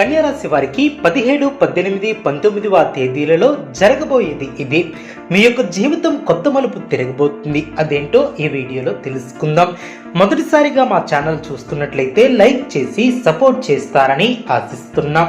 కన్యారాశి వారికి పదిహేడు పద్దెనిమిది పంతొమ్మిదివ తేదీలలో జరగబోయేది ఇది. మీ యొక్క జీవితం కొత్త మలుపు తిరగబోతుంది. అదేంటో ఈ వీడియోలో తెలుసుకుందాం. మొదటిసారిగా మా ఛానల్ చూస్తున్నట్లయితే లైక్ చేసి సపోర్ట్ చేస్తారని ఆశిస్తున్నాం.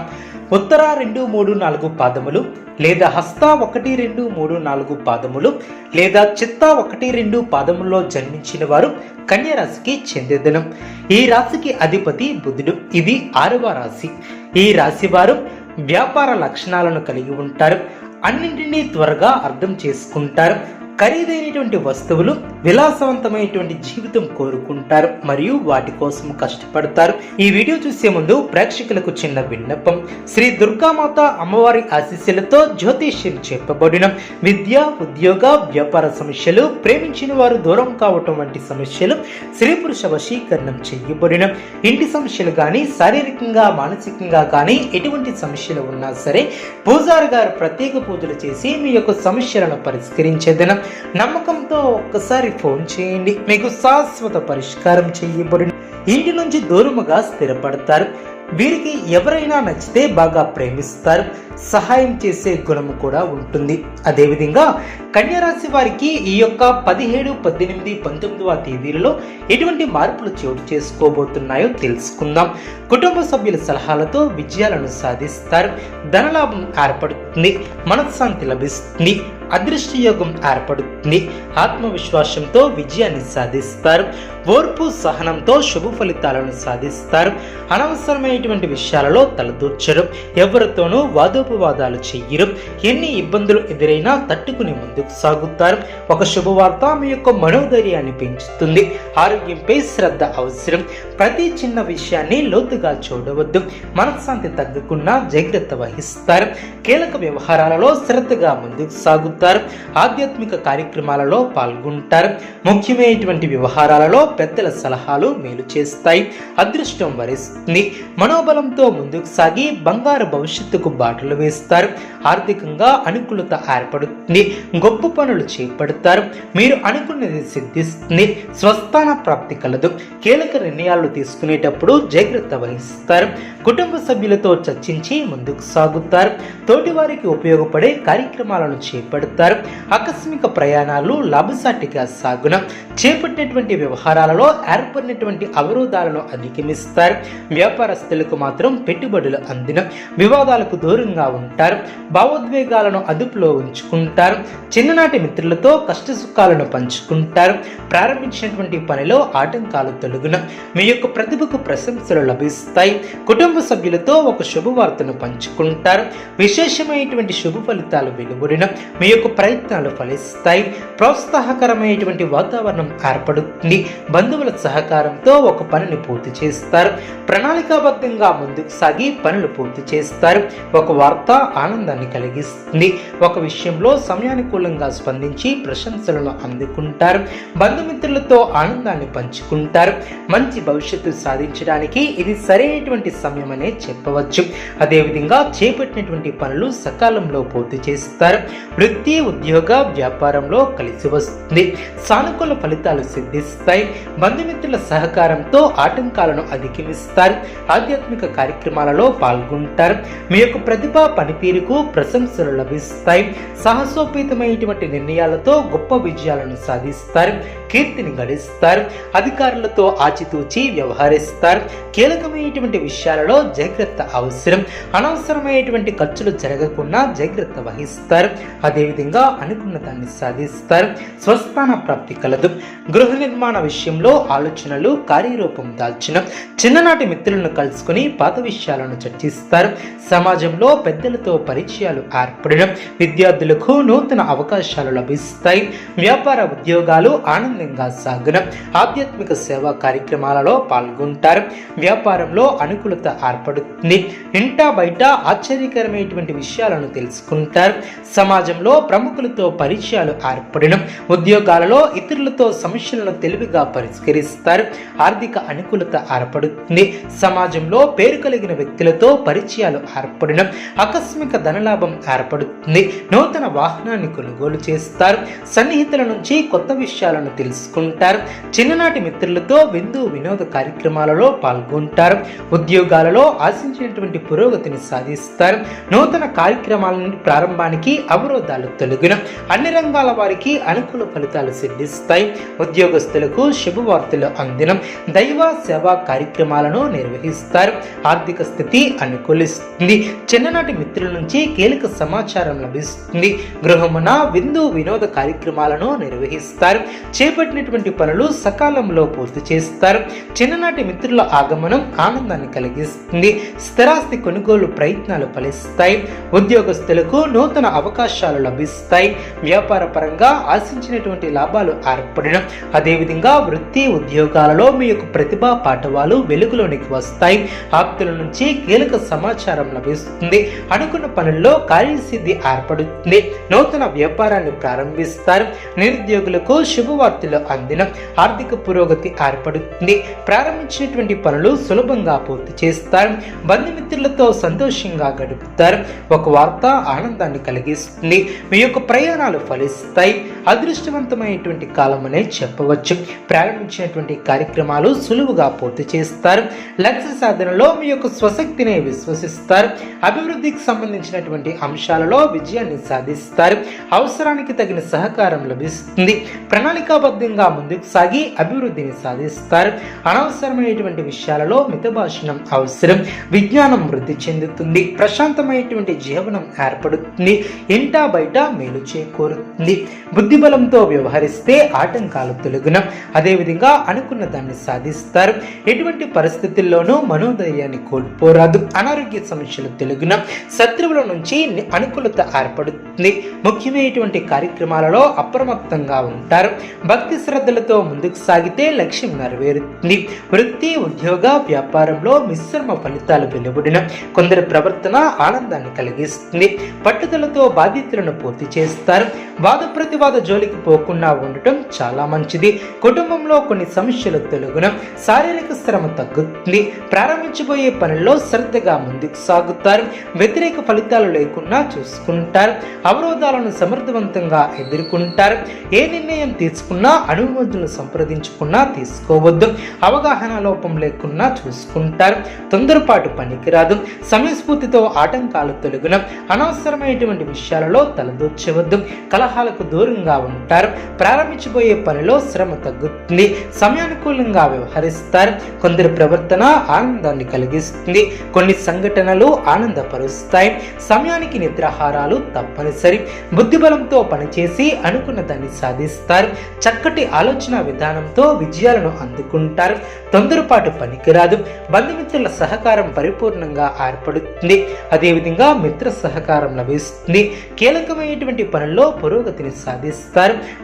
ఉత్తర రెండు మూడు నాలుగు పాదములు లేదా హస్త ఒకటి రెండు మూడు నాలుగు పాదములు లేదా చిత్త ఒకటి రెండు పాదముల్లో జన్మించిన వారు కన్యరాశికి చెందిదనం. ఈ రాశికి అధిపతి బుధుడు. ఇది ఆరవ రాశి. ఈ రాశి వారు వ్యాపార లక్షణాలను కలిగి ఉంటారు. అన్నింటినీ త్వరగా అర్థం చేసుకుంటారు. ఖరీదైనటువంటి వస్తువులు విలాసవంతమైనటువంటి జీవితం కోరుకుంటారు మరియు వాటి కోసం కష్టపడతారు. ఈ వీడియో చూసే ముందు ప్రేక్షకులకు చిన్న విన్నపం. శ్రీ దుర్గామాత అమ్మవారి ఆశీస్సులతో జ్యోతిష్యం చెప్పబడిన విద్య ఉద్యోగ వ్యాపార సమస్యలు ప్రేమించిన వారు దూరం కావటం వంటి సమస్యలు స్త్రీ పురుష వశీకరణం చేయబడిన ఇంటి సమస్యలు కానీ శారీరకంగా మానసికంగా కానీ ఎటువంటి సమస్యలు ఉన్నా సరే పూజారి గారు ప్రత్యేక పూజలు చేసి మీ యొక్క సమస్యలను పరిష్కరించేదనం. నమ్మకంతో ఒక్కసారి ఫోన్ చేయండి. మీకు శాశ్వత పరిష్కారం చేయబడిన. ఇంటి నుంచి దూరముగా స్థిరపడతారు. వీరికి ఎవరైనా నచ్చితే బాగా ప్రేమిస్తారు. సహాయం చేసే గుణము కూడా ఉంటుంది. అదేవిధంగా కన్యారాశి వారికి ఈ యొక్క పదిహేడు పద్దెనిమిది పంతొమ్మిదవ తేదీలలో ఎటువంటి మార్పులు చోటు చేసుకోబోతున్నాయో తెలుసుకుందాం. కుటుంబ సభ్యుల సలహాలతో విజయాలను సాధిస్తారు. ధనలాభం ఏర్పడుతుంది. మనశ్శాంతి లభిస్తుంది. అదృష్ట యోగం ఏర్పడుతుంది. ఆత్మవిశ్వాసంతో విజయాన్ని సాధిస్తారు. ఓర్పు సహనంతో శుభ ఫలితాలను సాధిస్తారు. అనవసరమైనటువంటి విషయాలలో తలదూర్చరు. ఎవరితోనూ వాదోపవాదాలు చెయ్యరు ఎన్ని ఇబ్బందులు ఎదురైనా తట్టుకుని ముందుకు సాగుతారు. ఒక శుభవార్త మీ యొక్క మనోధైర్యాన్ని పెంచుతుంది. ఆరోగ్యంపై శ్రద్ధ అవసరం. ప్రతి చిన్న విషయాన్ని లోతుగా చూడవద్దు. మనశ్శాంతి తగ్గకుండా జాగ్రత్త వహిస్తారు. కీలక వ్యవహారాలలో శ్రద్ధగా ముందుకు సాగుతారు. ఆధ్యాత్మిక కార్యక్రమాలలో పాల్గొంటారు. ముఖ్యమైనటువంటి వ్యవహారాలలో పెద్దల సలహాలు మేలు చేస్తాయి. అదృష్టం వరిస్తుంది. మనోబలంతో ముందుకు సాగి బంగారు భవిష్యత్తుకు బాటలు వేస్తారు. ఆర్థికంగా అనుకూలత ఏర్పడుతుంది. గొప్ప పనులు చేపడతారు. మీరు అనుకున్నది సిద్ధిస్తుంది. స్వస్థాన ప్రాప్తి కలదు. కీలక నిర్ణయాలు తీసుకునేటప్పుడు జాగ్రత్త వహిస్తారు. కుటుంబ సభ్యులతో చర్చించి ముందుకు సాగుతారు. తోటివారికి ఉపయోగపడే కార్యక్రమాలను చేపడతారు. ఆకస్మిక ప్రయాణాలు లాభసాటిగా సాగున. చేపట్టినటువంటి వ్యవహారాలలో ఏర్పడినటువంటి అవరోధాలను అధిగమిస్తారు. వ్యాపారస్తులకు మాత్రం పెట్టుబడులు అందిన. వివాదాలకు దూరంగా ఉంటారు. భావోద్వేగాలను అదుపులో ఉంచుకుంటారు. చిన్ననాటి మిత్రులతో కష్ట సుఖాలను పంచుకుంటారు. ప్రారంభించినటువంటి పనిలో ఆటంకాలు తొలగున. మీ యొక్క ప్రతిభకు ప్రశంసలు లభిస్తాయి. కుటుంబ సభ్యులతో ఒక శుభవార్తను పంచుకుంటారు. విశేషమైనటువంటి శుభ ఫలితాలు వెలువడిన. మీ యొక్క ప్రయత్నాలు ఫలిస్తాయి. ప్రోత్సాహకరమైనటువంటి వాతావరణం ఏర్పడుతుంది. బంధువుల సహకారంతో ఒక పనిని పూర్తి చేస్తారు. ప్రణాళికాబద్ధంగా ముందుకు సాగి పనులు పూర్తి చేస్తారు. ఒక వార్త ఆనందాన్ని కలిగిస్తుంది. ఒక విషయంలో సమయానుకూలంగా స్పందించి ప్రశంసలను అందుకుంటారు. బంధుమిత్రులతో ఆనందాన్ని పంచుకుంటారు. మంచి భవిష్యత్తు సాధించడానికి ఇది సరైనటువంటి సమయం అనే చెప్పవచ్చు. అదేవిధంగా చేపట్టినటువంటి పనులు సకాలంలో పూర్తి చేస్తారు. వృత్తి ఉద్యోగ వ్యాపారంలో కలిసి వస్తుంది. సానుకూల ఫలితాలు సిద్ధిస్తాయి. బంధుమిత్రుల సహకారంతో ఆటంకాలను అధిగమిస్తారు ఆధ్యాత్మిక కార్యక్రమాలలో పాల్గొంటారు. మీ యొక్క ప్రతిభ పనితీరుకు ప్రశంసలు లభిస్తాయి. సాహసోపేతమైనటువంటి నిర్ణయాలతో గొప్ప విజయాలను సాధిస్తారు. కీర్తిని గడిస్తారు. అధికారులతో ఆచితూచి వ్యవహరిస్తారు. కీలకమైనటువంటి విషయాలలో జాగ్రత్త అవసరం. అనవసరమైనటువంటి ఖర్చులు జరగకుండా జాగ్రత్త వహిస్తారు. అదేవిధంగా అనుకున్న దాన్ని సాధిస్తారు. స్వస్థాన ప్రాప్తి కలదు. గృహ నిర్మాణ విషయంలో ఆలోచనలు కార్యరూపం దాల్చిన చిన్ననాటి మిత్రులను కలుసుకుని పాత విషయాలను చర్చిస్తారు. సమాజంలో పెద్దలతో పరిచయాలు ఏర్పడడం విద్యార్థులకు నూతన అవకాశాలు లభిస్తాయి. వ్యాపార ఉద్యోగాలు ఆనందంగా సాగడం ఆధ్యాత్మిక సేవా కార్యక్రమాలలో పాల్గొంటారు. వ్యాపారంలో అనుకూలత ఏర్పడుతుంది. ఇంటా బయట ఆశ్చర్యకరమైనటువంటి విషయాలను తెలుసుకుంటారు. సమాజంలో ప్రముఖులతో పరిచయాలు ఏర్పడడం ఉద్యోగాలలో ఇతరులతో సమస్యలను తెలివిగా పరిష్కరిస్తారు. ఆర్థిక అనుకూలత ఏర్పడుతుంది. సమాజంలో పేరు కలిగిన వ్యక్తులతో పరిచయాలు ఏర్పడడం ఆకస్మిక ధనల ధనలాభం ఏర్పడుతుంది. నూతన వాహనాన్ని కొనుగోలు చేస్తారు. సన్నిహితుల నుంచి కొత్త విషయాలను తెలుసుకుంటారు. చిన్ననాటి మిత్రులతో విందు వినోద కార్యక్రమాలలో పాల్గొంటారు. ఉద్యోగాలలో ఆశించినటువంటి పురోగతిని సాధిస్తారు. నూతన కార్యక్రమాల నుండి ప్రారంభానికి అవరోధాలు తొలగిన అన్ని రంగాల వారికి అనుకూల ఫలితాలు సిద్ధిస్తాయి. ఉద్యోగస్తులకు శుభవార్తలు అందినం. దైవ సేవా కార్యక్రమాలను నిర్వహిస్తారు. ఆర్థిక స్థితి అనుకూలిస్తుంది. చిన్ననాటి మిత్రుల నుంచి కీలక సమాచారం లభిస్తుంది. గృహమున విందు వినోద కార్యక్రమాలను నిర్వహిస్తారు. చేపట్టినటువంటి పనులు సకాలంలో పూర్తి చేస్తారు. చిన్ననాటి మిత్రుల ఆగమనం ఆనందాన్ని కలిగిస్తుంది. స్థిరాస్తి కొనుగోలు ప్రయత్నాలు ఫలిస్తాయి. ఉద్యోగస్తులకు నూతన అవకాశాలు లభిస్తాయి. వ్యాపార పరంగా ఆశించినటువంటి లాభాలు ఏర్పడడం అదేవిధంగా వృత్తి ఉద్యోగాలలో మీ యొక్క ప్రతిభా పాఠవాలు వెలుగులోనికి వస్తాయి. ఆప్తుల నుంచి కీలక సమాచారం లభిస్తుంది. అనుకున్న పనుల్లో కార్యసిద్ధి ఏర్పడుతుంది. నూతన వ్యాపారాన్ని ప్రారంభిస్తారు. నిరుద్యోగులకు శుభవార్తలు అందిన ఆర్థిక పురోగతి ఏర్పడుతుంది. ప్రారంభించినటువంటి పనులు సులభంగా పూర్తి చేస్తారు. బంధుమిత్రులతో సంతోషంగా గడుపుతారు. ఒక వార్త ఆనందాన్ని కలిగిస్తుంది. మీ యొక్క ప్రయాణాలు ఫలిస్తాయి. అదృష్టవంతమైనటువంటి కాలం అనే చెప్పవచ్చు. ప్రారంభించినటువంటి కార్యక్రమాలు సులువుగా పూర్తి చేస్తారు. లక్ష్య సాధనలో మీ యొక్క స్వశక్తిని విశ్వసిస్తారు. అభివృద్ధికి సంబంధించినటువంటి అంశాలలో విజయాన్ని సాధిస్తారు. అవసరానికి తగిన సహకారం లభిస్తుంది. ప్రణాళికాబద్ధంగా ముందుకు సాగి అభివృద్ధిని సాధిస్తారు. అనవసరమైనటువంటి విషయాలలో మితభాషణం అవసరం. విజ్ఞానం వృద్ధి చెందుతుంది. ప్రశాంతమైనటువంటి జీవనం ఏర్పడుతుంది. ఇంటా బయట మేలు చేకూరుతుంది. బుద్ధిబలంతో వ్యవహరిస్తే ఆటంకాలు తొలగున. అదేవిధంగా అనుకున్న దాన్ని సాధిస్తారు. ఎటువంటి పరిస్థితుల్లోనూ మనోధైర్యాన్ని కోల్పోరాదు. అనారోగ్య సమస్యలు తొలగున. శత్రువుల నుంచి అనుకూలత ఏర్పడుతుంది. ముఖ్యమైనటువంటి కార్యక్రమాలలో అప్రమత్తంగా ఉంటారు. భక్తి శ్రద్ధలతో ముందుకు సాగితే లక్ష్యం నెరవేరుతుంది. వృత్తి ఉద్యోగ వ్యాపారంలో మిశ్రమ ఫలితాలు వెలువడిన. కొందరి ప్రవర్తన ఆనందాన్ని కలిగిస్తుంది. పట్టుదలతో బాధ్యతలను పూర్తి చేస్తారు. వాద ప్రతివాద జోలికి పోకుండా ఉండటం చాలా మంచిది. కుటుంబంలో కొన్ని సమస్యలు తొలగున. శారీరక శ్రమ తగ్గుతుంది. ప్రారంభించబోయే పనుల్లో శ్రద్ధగా ముందుకు సాగుతారు. వ్యతిరేక ఫలితాలు లేకుండా చూసుకుంటారు. అవరోధాలను సమర్థవంతంగా ఎదుర్కొంటారు. ఏ నిర్ణయం తీసుకున్నా అనుమతులు సంప్రదించుకున్నా తీసుకోవద్దు. అవగాహన లోపం లేకుండా చూసుకుంటారు. తొందరపాటు పనికిరాదు. సమయస్ఫూర్తితో ఆటంకాలు తొలగున. అనవసరమైనటువంటి విషయాలలో తలదూర్చవద్దు. కలహాలకు దూరంగా ఉంటారు. ప్రారంభించబోయే పనిలో శ్రమ తగ్గుతుంది. సమయానుకూలంగా వ్యవహరిస్తారు. కొందరి ప్రవర్తన ఆనందాన్ని కలిగిస్తుంది. కొన్ని సంఘటనలు ఆనందపరుస్తాయి. సమయానికి నిద్రాహారాలు తప్పనిసరి. బుద్ధిబలంతో పనిచేసి అనుకున్న దాన్ని సాధిస్తారు. చక్కటి ఆలోచన విధానంతో విజయాలను అందుకుంటారు. తొందరపాటు పనికిరాదు. బంధుమిత్రుల సహకారం పరిపూర్ణంగా ఏర్పడుతుంది. అదేవిధంగా మిత్ర సహకారం లభిస్తుంది. కీలకమైనటువంటి పనుల్లో పురోగతిని సాధిస్తారు.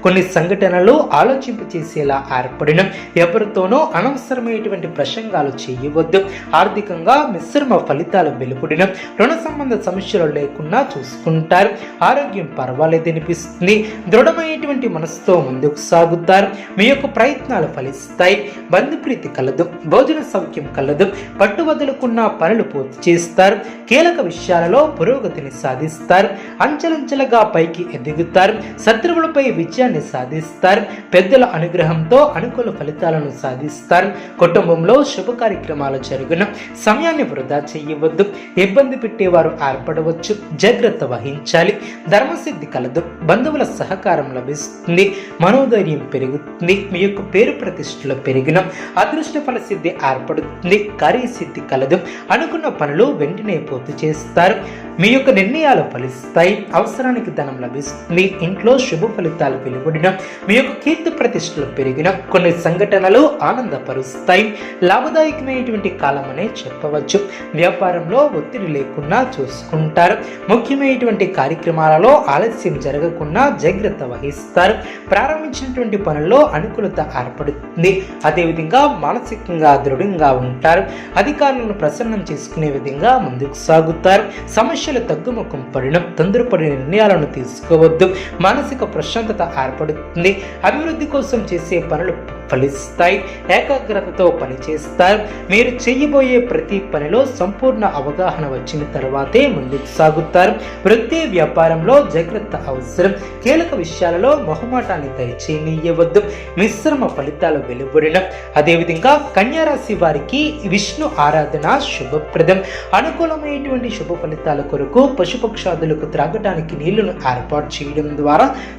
కొన్ని సంఘటనలు ఆలోచింపచేసేలా ఏర్పడిన ఎవరితోనో అనవసరమైనటువంటి ప్రసంగాలు చేయవద్దు. ఆర్థికంగా మిశ్రమ ఫలితాలు వెలుపడిన రుణ సంబంధ సమస్యలు లేకుండా చూసుకుంటారు. ఆరోగ్యం పర్వాలేదనిపిస్తుంది దృఢమైనటువంటి మనసుతో ముందుకు సాగుతారు. మీ యొక్క ప్రయత్నాలు ఫలిస్తాయి. బంధుప్రీతి కలదు. భోజన సౌఖ్యం కలదు. పట్టు వదులుకున్న పనులు పూర్తి చేస్తారు. కీలక విషయాలలో పురోగతిని సాధిస్తారు. అంచెలంచెలుగా పైకి ఎదుగుతారు. శత్రువులపై విజయాన్ని సాధిస్తారు. పెద్దల అనుగ్రహంతో అనుకూల ఫలితాలను సాధిస్తారు. కుటుంబంలో శుభ కార్యక్రమాలు జరుగున. సమయాన్ని వృధా చేయవద్దు. ఇబ్బంది పెట్టేవారు ఏర్పడవచ్చు. జాగ్రత్త వహించాలి. ధర్మసిద్ధి కలదు. బంధువుల సహకారం లభిస్తుంది. మనోధైర్యం పెరుగుతుంది. మీ యొక్క పేరు ప్రతిష్టలు పెరిగిన అదృష్ట ఫలసిద్ధి ఏర్పడుతుంది. కార్యసిద్ధి కలదు. అనుకున్న పనులు వెంటనే పూర్తి చేస్తారు. మీ యొక్క నిర్ణయాలు ఫలిస్తాయి. అవసరానికి ధనం లభిస్తుంది. ఇంట్లో శుభ ఫలితాలు వెలువడిన మీ యొక్క కీర్తి ప్రతిష్టలు పెరిగిన కొన్ని సంఘటనలు ఆనందపరుస్తాయి. లాభదాయకమైనటువంటి కాలం అనే చెప్పవచ్చు. వ్యాపారంలో ఒత్తిడి లేకుండా చూసుకుంటారు. ముఖ్యమైనటువంటి కార్యక్రమాలలో ఆలస్యం జరగకుండా జాగ్రత్త వహిస్తారు. ప్రారంభించినటువంటి పనుల్లో అనుకూలత ఏర్పడుతుంది. అదేవిధంగా మానసికంగా దృఢంగా ఉంటారు. అధికారులను ప్రసన్నం చేసుకునే విధంగా ముందుకు సాగుతారు. సమస్యలు తగ్గుముఖం పడిన తొందరపడి నిర్ణయాలను తీసుకోవద్దు. మానసిక ప్రశాంతత ఏర్పడుతుంది. అభివృద్ధి కోసం చేసే పనులు ఫలిస్తాయి. ఏకాగ్రతతో పనిచేస్తారు. మీరు చేయబోయే ప్రతి పనిలో సంపూర్ణ అవగాహన వచ్చిన తర్వాతే ముందుకు సాగుతారు. వృత్తి వ్యాపారంలో జాగ్రత్త అవసరం. కీలక విషయాలలో మొహమాటాన్ని దయచేయవద్దు మిశ్రమ ఫలితాలు వెలువడిన అదేవిధంగా కన్యారాశి వారికి విష్ణు ఆరాధన శుభప్రదం. అనుకూలమైనటువంటి శుభ ఫలితాల కొరకు పశుపక్షాదులకు త్రాగటానికి నీళ్ళను ఏర్పాటు చేయడం ద్వారా